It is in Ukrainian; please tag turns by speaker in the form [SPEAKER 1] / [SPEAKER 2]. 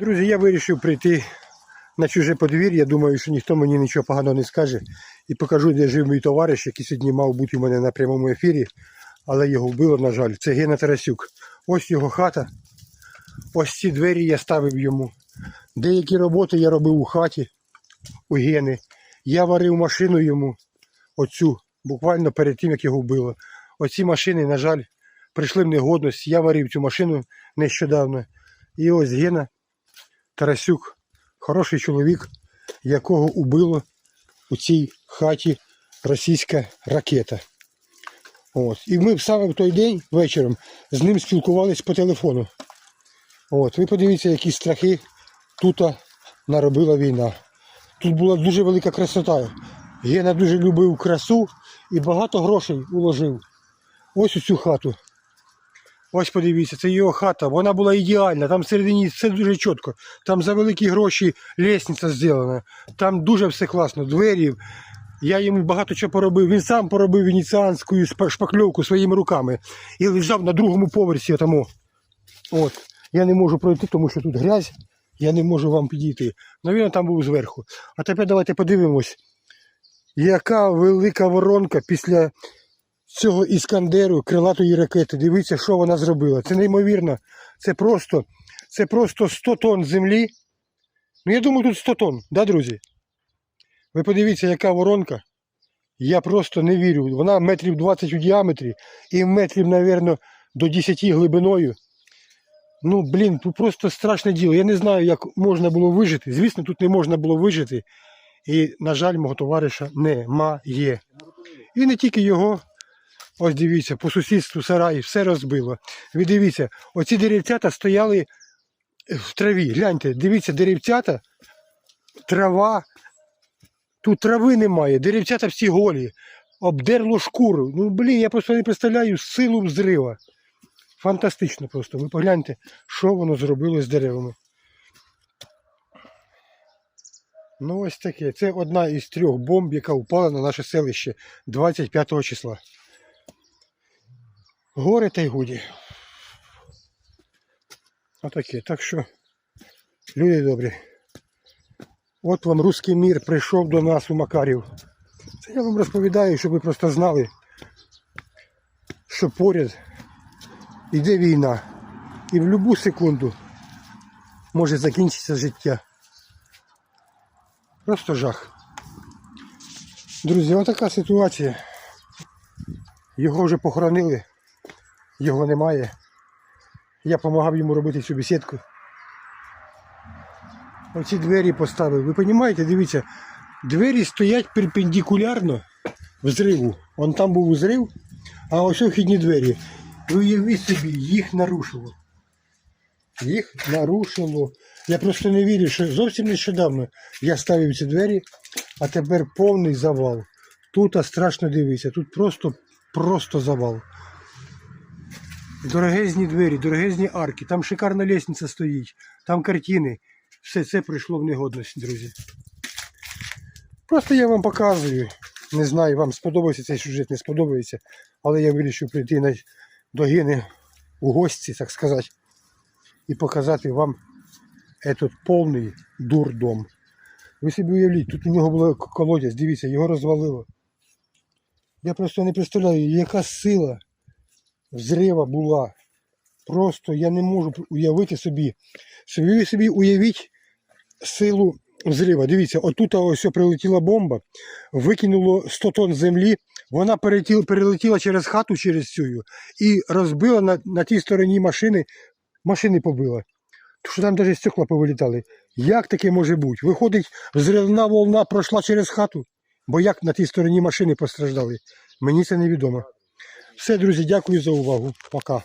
[SPEAKER 1] Друзі, я вирішив прийти на чуже подвір'я. Думаю, що ніхто мені нічого поганого не скаже. І покажу, де жив мій товариш, який сьогодні мав бути у мене на прямому ефірі, але його вбило, на жаль. Це Гена Тарасюк. Ось його хата. Ось ці двері я ставив йому. Деякі роботи я робив у хаті у Гени. Я варив машину йому, оцю, буквально перед тим, як його вбило. Оці машини, на жаль, прийшли в негодність. Я варив цю машину нещодавно. І ось Гена Тарасюк, хороший чоловік, якого убило у цій хаті російська ракета. От. І ми саме в той день вечором з ним спілкувались по телефону. От. Ви подивіться, які страхи тут наробила війна. Тут була дуже велика красота. Гена дуже любив красу і багато грошей уложив. Ось у цю хату. Ось подивіться, це його хата. Вона була ідеальна. Там всередині все дуже чітко. Там за великі гроші лісниця зроблена. Там дуже все класно. Двері. Я йому багато чого поробив. Він сам поробив венеціанську шпакльовку своїми руками. І лежав на другому поверсі. Тому. От. Я не можу пройти, тому що тут грязь. Я не можу вам підійти. Ну він там був зверху. А тепер давайте подивимось, яка велика воронка після цього іскандеру, крилатої ракети. Дивіться, що вона зробила. Це неймовірно. Це просто, це просто 100 тонн землі. Ну, я думаю, тут 100 тонн, да, друзі? Ви подивіться, яка воронка. Я просто не вірю. Вона метрів 20 у діаметрі і метрів, мабуть, до 10 глибиною. Ну, блін, тут просто страшне діло. Я не знаю, як можна було вижити. Звісно, тут не можна було вижити. І, на жаль, мого товариша немає. І не тільки його. Ось дивіться, по сусідству сараї все розбило. Ви дивіться, оці деревцята стояли в траві. Гляньте, дивіться, деревцята, трава. Тут трави немає, деревцята всі голі, обдерло шкуру. Ну, блін, я просто не представляю силу взрива. Фантастично просто. Ви погляньте, що воно зробило з деревами. Ну ось таке. Це одна із трьох бомб, яка впала на наше селище 25 числа. Горе та й годі. Отаке. Так що, люди добрі. От вам русський мір прийшов до нас у Макарів. Це я вам розповідаю, щоб ви просто знали, що поряд іде війна. І в будь-яку секунду може закінчитися життя. Просто жах. Друзі, отака ситуація. Його вже похоронили, його немає. Я допомагав йому робити цю бесідку. Оці двері поставив. Ви розумієте, дивіться, двері стоять перпендикулярно взриву. Вон там був взрив, а ось вхідні двері. Ви уявіть собі, їх нарушило. Їх нарушило. Я просто не вірю, що зовсім нещодавно я ставив ці двері, а тепер повний завал. Тут страшно дивитися, тут просто, просто завал. Дорогезні двері, дорогезні арки, там шикарна лестниця стоїть, там картини. Все це прийшло в негодність, друзі. Просто я вам показую. Не знаю, вам сподобається цей сюжет, не сподобається, але я вирішив прийти на, до Гени у гості, так сказати, і показати вам этот повний дурдом. Ви собі уявіть, тут у нього було колодязь, дивіться, його розвалило. Я просто не представляю, яка сила взрива була. Просто я не можу уявити собі. Собі собі уявіть силу взрива. Дивіться, отут ось прилетіла бомба, викинуло 100 тонн землі, вона перелетіла, перелетіла через хату через цю і розбила на, на тій стороні машини, машини побила. Тому що там навіть стекла повилітали. Як таке може бути? Виходить, взривна волна пройшла через хату, бо як на тій стороні машини постраждали? Мені це невідомо. Все, друзі, дякую за увагу. Пока.